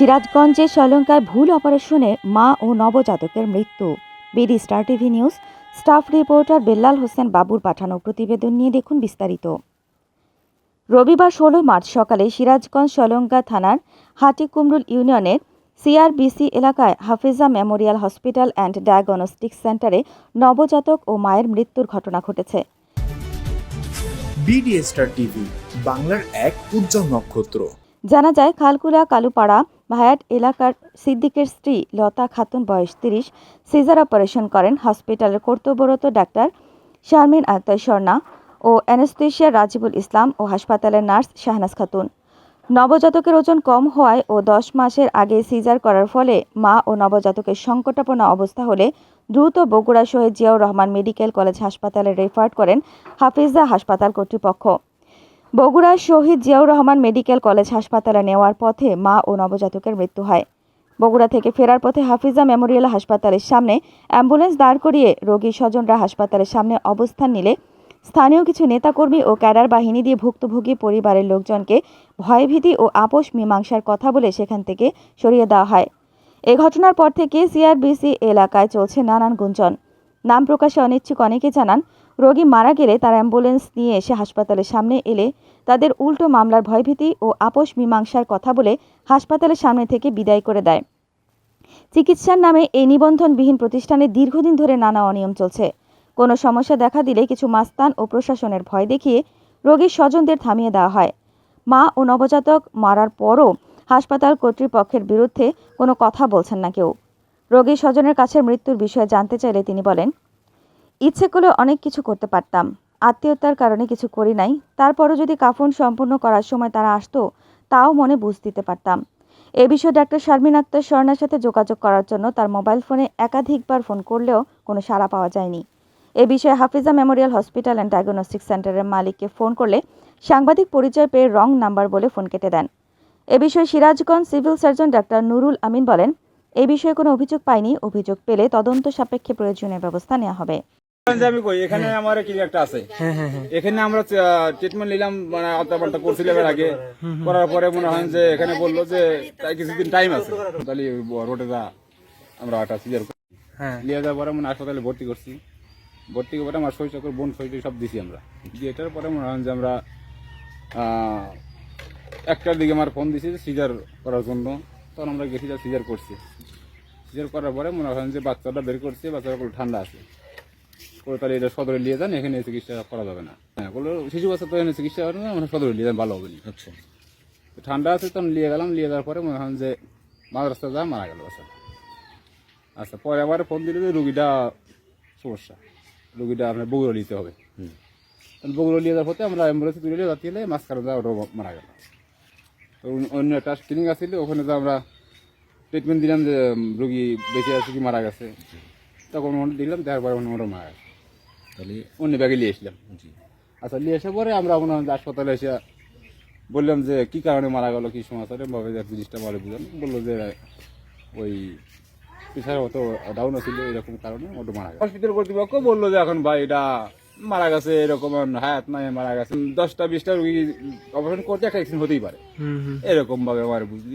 সিরাজগঞ্জে শ্রীলঙ্কায় ভুল অপারেশনে মা ও নবজাতকের মৃত্যু। BD star TV news staff reporter Bellal Hossain বাবুর পাঠানো প্রতিবেদন নিয়ে দেখুন বিস্তারিত। রবিবার ষোলো মার্চ সকালে সিরাজগঞ্জ শ্রীলঙ্কা থানার হাটিকুমরুল ইউনিয়নের সিআরবিসি এলাকায় Hafiza memorial hospital and diagnostic সেন্টারে নবজাতক ও মায়ের মৃত্যুর ঘটনা ঘটেছে। টিভি বাংলার এক উজ্জ্বল নক্ষত্র। জানা যায় খালকুলা কালুপাড়া ভায়াট এলাকার সিদ্দিকের স্ত্রী লতা খাতুন, বয়স তিরিশ, সিজার অপারেশন করেন হসপিটালের কর্তব্যরত ডাক্তার শারমিন আক্তার স্বর্ণা ও অ্যানেস্থেশিয়া রাজিবুল ইসলাম ও হাসপাতালের নার্স শাহনাজ খাতুন। নবজাতকের ওজন কম হওয়ায় ও দশ মাসের আগে সিজার করার ফলে মা ও নবজাতকের সংকটাপন্ন অবস্থা হলে দ্রুত বগুড়া শহীদ জিয়াউর রহমান মেডিকেল কলেজ হাসপাতালে রেফার করেন হাফিজা হাসপাতাল কর্তৃপক্ষ। বগুড়ার শহীদ জিয়াউর রহমান মেডিকেল কলেজ হাসপাতালে নেওয়ার পথে মা ও নবজাতকের মৃত্যু হয়। বগুড়া থেকে ফেরার পথে হাফিজা মেমোরিয়াল হাসপাতালের সামনে অ্যাম্বুলেন্স দাঁড় করিয়ে রোগী স্বজনরা হাসপাতালের সামনে অবস্থান নিলে স্থানীয় কিছু নেতাকর্মী ও ক্যাডার বাহিনী দিয়ে ভুক্তভোগী পরিবারের লোকজনকে ভয়ভীতি ও আপোষ মীমাংসার কথা বলে সেখান থেকে সরিয়ে দেওয়া হয়। এ ঘটনার পর থেকে সিআরবিসি এলাকায় চলছে নানান গুঞ্জন। নাম প্রকাশে অনিচ্ছুক, অনেকে জানান রোগী মারা গেলে তার অ্যাম্বুলেন্স নিয়ে এসে হাসপাতালের সামনে এলে তাদের উল্টো মামলার ভয়ভীতি ও আপোষ মীমাংসার কথা বলে হাসপাতালের সামনে থেকে বিদায় করে দেয়। চিকিৎসার নামে এই নিবন্ধনবিহীন প্রতিষ্ঠানে দীর্ঘদিন ধরে নানা অনিয়ম চলছে। কোনো সমস্যা দেখা দিলে কিছু মাস্তান ও প্রশাসনের ভয় দেখিয়ে রোগীর স্বজনদের থামিয়ে দেওয়া হয়। মা ও নবজাতক মারার পরও হাসপাতাল কর্তৃপক্ষের বিরুদ্ধে কোনো কথা বলছেন না কেউ। রোগীর স্বজনের কাছে মৃত্যুর বিষয়ে জানতে চাইলে তিনি বলেন ইচ্ছে করলে অনেক কিছু করতে পারতাম। আত্মীয়তার কারণে কিছু করি নাই। তারপরও যদি কাফন সম্পূর্ণ করার সময় তারা আসতো, তাও মনে বুঝ দিতে পারতাম। এ বিষয়ে ডাক্তার শারমিন আক্তার স্বর্ণার সাথে যোগাযোগ করার জন্য তার মোবাইল ফোনে একাধিকবার ফোন করলেও কোনো সাড়া পাওয়া যায়নি। এ বিষয়ে Hafiza memorial hospital and diagnostic সেন্টারের মালিককে ফোন করলে সাংবাদিক পরিচয় পেয়ে রং নাম্বার বলে ফোন কেটে দেন। এ বিষয়ে Sirajganj civil surgeon doctor Nurul Amin বলেন, এ বিষয়ে কোনো অভিযোগ পাইনি। অভিযোগ পেলে তদন্ত সাপেক্ষে প্রয়োজনীয় ব্যবস্থা নেওয়া হবে। আমি কই এখানে আমার ক্লিনিকটা আছে? এখানে আমরা ট্রিটমেন্ট নিলাম মানে আলতা পাল্টা করছিলাম এর আগে। করার পরে মনে হয় যে এখানে বলল যে তাই কিছুদিন টাইম আছে। তাহলে রোডে যা আমরা একটা সিজার নিয়ে যাওয়ার পরে মনে হাসপাতালে ভর্তি করছি। ভর্তি করে আমার শরীর চক্কর বোন শরীর সব দিছি আমরা। দিয়ে এটার পরে মনে হয় যে আমরা আহ, একটার দিকে আমার ফোন দিছি সিজার করার জন্য। তখন আমরা গেছি সিজার করছি। সিজার করার পরে মনে হয় যে বাচ্চাটা বের করছে বাচ্চাটা ঠান্ডা আছে। করে তাহলে এটা সদরে নিয়ে যান এখানে চিকিৎসা করা যাবে না। হ্যাঁ বলল শিশু বাচ্চা তো এখানে চিকিৎসা হবে না আমরা সদরে নিয়ে যান ভালো হবে না। আচ্ছা। ঠান্ডা আছে তখন নিয়ে গেলাম নিয়ে যাওয়ার পরে মনে হয় যে মাঝ রাস্তা যা মারা গেল বাচ্চা আচ্ছা পরে আবার ফোন দিলে যে রুগীটা সমস্যা রুগীটা আপনার বগুড়া নিতে হবে। তখন বগুড়া নিয়ে যাওয়ার পথে আমরা অ্যাম্বুলেন্সে তুলে যাতে গেলে মাঝখানে যা ওটা মারা গেল। তো অন্য- একটা ক্লিনিক আসছিল ওখানে তো আমরা ট্রিটমেন্ট দিলাম যে রুগী বেঁচে আছে কি মারা গেছে। তখন দিলাম দেওয়ার পরে ওখানে ওরা মারা গেছে। তাহলে অন্য ব্যাগে নিয়ে এসলাম আচ্ছা নিয়ে এসে পরে আমরা মনে হয় হাসপাতালে এসে বললাম যে কি কারণে মারা গেল কি সমাচারে ভাবে যে জিনিসটা ভালো বুঝলাম। বলল যে ওই প্রেশার অত ডাউন ছিল এরকম কারণে ওটা মারা গেছে হসপিটাল কর্তৃপক্ষ বলল যে এখন ভাই এটা মারা গেছে এরকম হায়াত নাই মারা গেছে। দশটা বিশটা রুগী অপারেশন করতে একটা অ্যাক্সিডেন্ট হতেই পারে। এরকম ভাবে আমার বুঝলি।